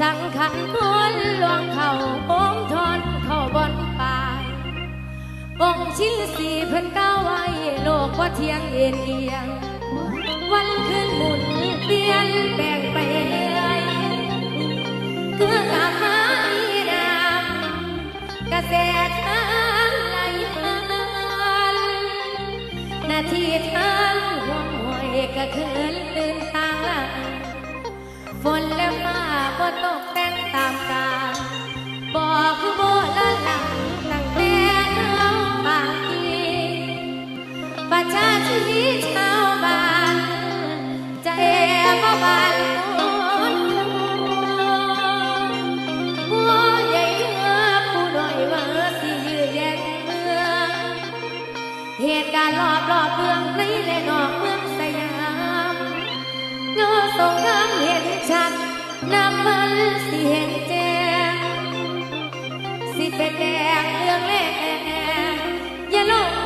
สังขันคนลวงเขาโอมทอนเขาบอนป่ายองชิลสีเพิ่นก้าวไว้โลกว่าเทียงเอ็นเอียง วันคืนหมุนเปลี่ยนแปลงไปเรื่อยเกือกาหายดำกระแสทางไหลผ่านนาทีทางห่วงหอยก็คืนลื่นตา ฝนแล้วมาบ่ตกแต่งตามกาลบอกคือโบละหลังตั้งแต่เขาบางทีประชาชน สงครเห็นชัดน้ำมันสิเห็นแจ้งสิเป็นแดงเรื่องแรงอย่าลง